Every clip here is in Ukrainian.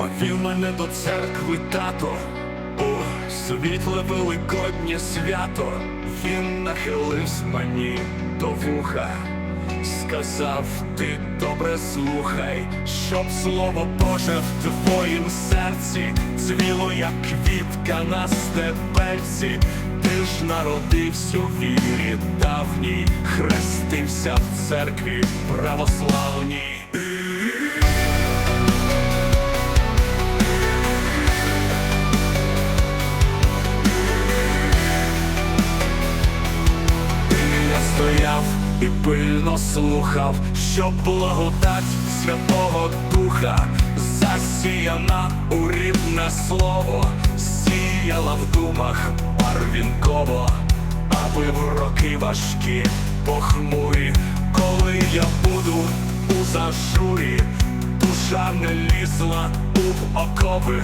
Повів мене до церкви тато, у світле великоднє свято. Він нахилився мені до вуха, сказав, ти добре слухай, щоб слово Боже в твоїм серці цвіло, як квітка на стебельці. Ти ж народився у вірі давній, хрестився в церкві православній. Пильно слухав, що благодать Святого Духа засіяна у рідне слово, сіяла в думах барвінково, аби в роки важкі похмурі, коли я буду у зажурі, душа не лізла у окови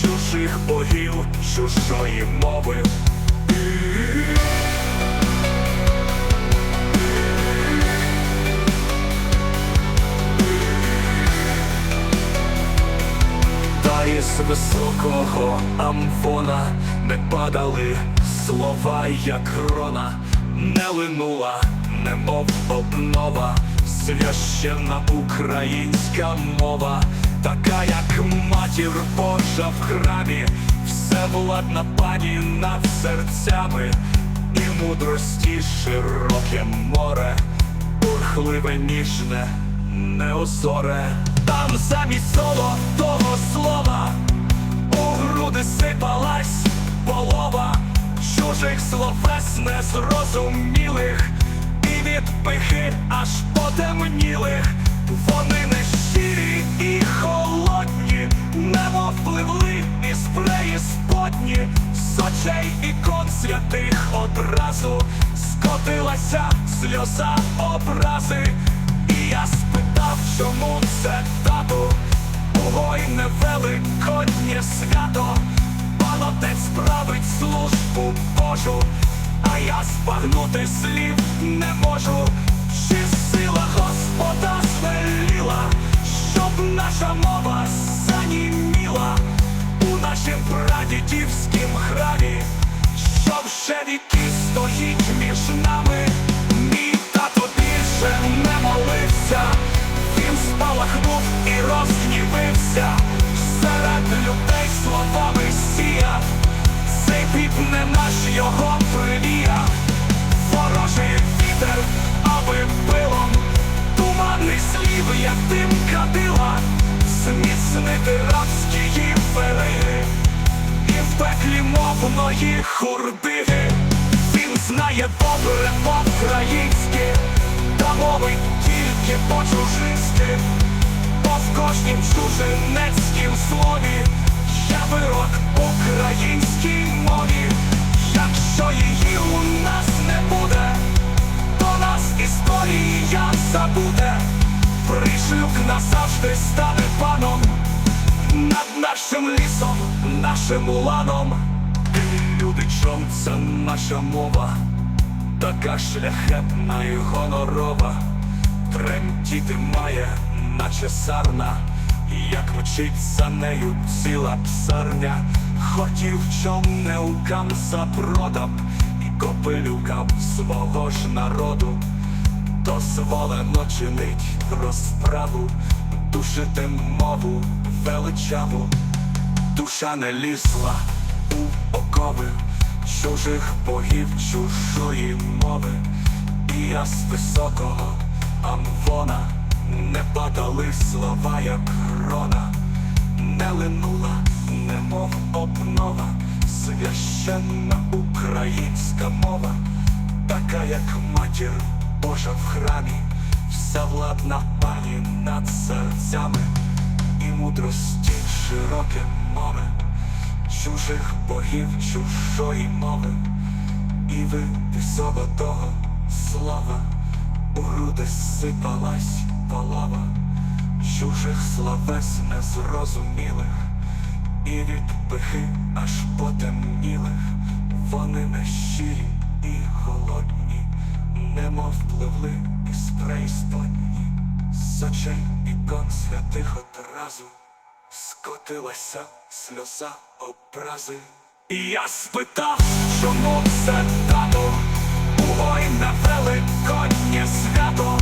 чужих богів, чужої мови. Високого амфона. Не падали слова, як крона, не линула, немов обнова, священна українська мова, така, як матір Божа в храмі, всевладна пані над серцями, і мудрості широке море, бурхливе ніжне, неозоре. Там замість золотого слова. у груди сипалась полова чужих словес незрозумілих і від пихи аж потемнілих. Вони не щирі і холодні, немов пливли із преісподні, з очей ікон святих одразу скотилася сльоза образи. І я спитав, чому це тату Ой, невеликоднє свято. Пан отець править службу Божу, а я збагнути слів не можу, чи сила Господа звеліла, щоб наша мова заніміла? У нашім прадідівськім храмі, щоб ще віки стоїть між нами. Мій тато більше не молився, спалахнув і розгнівився, серед людей словами сіяв, цей піп не наш його привіяв, ворожий вітер, аби пилом, туманний слів, як дим кадила, зміцнити рабські фери, і в пеклі мовної хурдиги. Він знає добре по-українськи, та мовить тільки по-чужинськи, в кожнім чужинецькім слові є вирок українській мові. Якщо її у нас не буде, то нас історія забуде. Пришлюк назавжди стане паном над нашим лісом, нашим ланом. Люди, чом це наша мова, така шляхетна і гонорова, тремтіти має, наче сарна, як мчить за нею ціла псарня, хотів чом не укам запродав і копилюкав свого ж народу. Дозволено чинить розправу, душити мову величаву, душа не лізла у окови чужих богів, чужої мови, і я з високого амвона не падали слова, як грона, не линула, немов обнова, священна українська мова, така, як матір Божа в храмі, вся владна пані над серцями. І мудрості широке море чужих богів, чужої мови, і ви золотого слова, у груди сипалась полова, чужих словес незрозумілих, і від пихи аж потемнілих, вони не щирі і голодні, немов пливли із преісподні, з очей ікон святих одразу. скотилася сльоза образи. І я спитав, чому це тато Ой, на великоднє свято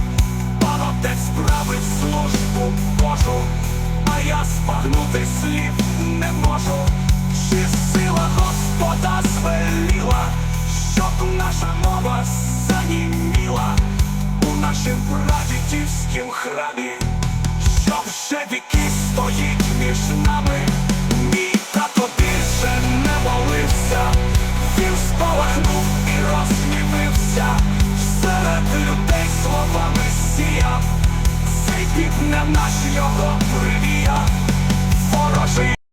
править службу А я спагнути слів не можу. Чи сила Господа звеліла Щоб наша мова заніміла У нашим прадідівськім храмі? Щоб ще нами світ не наш його привія ворожий.